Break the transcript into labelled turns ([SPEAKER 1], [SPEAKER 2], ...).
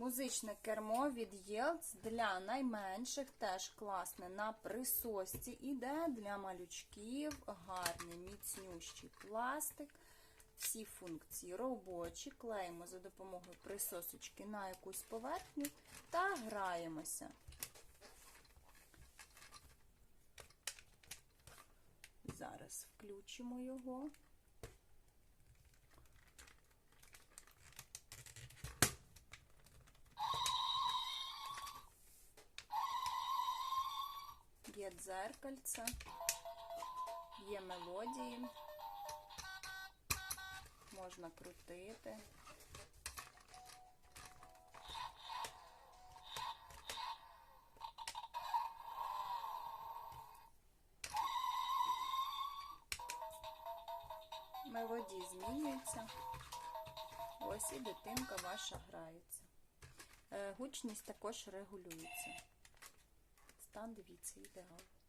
[SPEAKER 1] Музичне кермо від Єлц для найменших теж класне на присосці іде для малючків, гарний міцнющий пластик. Всі функції робочі, клеїмо за допомогою присосочки на якусь поверхню та граємося. Зараз включимо його. Є дзеркальце, є мелодії, можна крутити. Мелодії змінюються. Ось і дитинка ваша грається. Е, Гучність також регулюється. verstanden, wie Zwiebeln haben.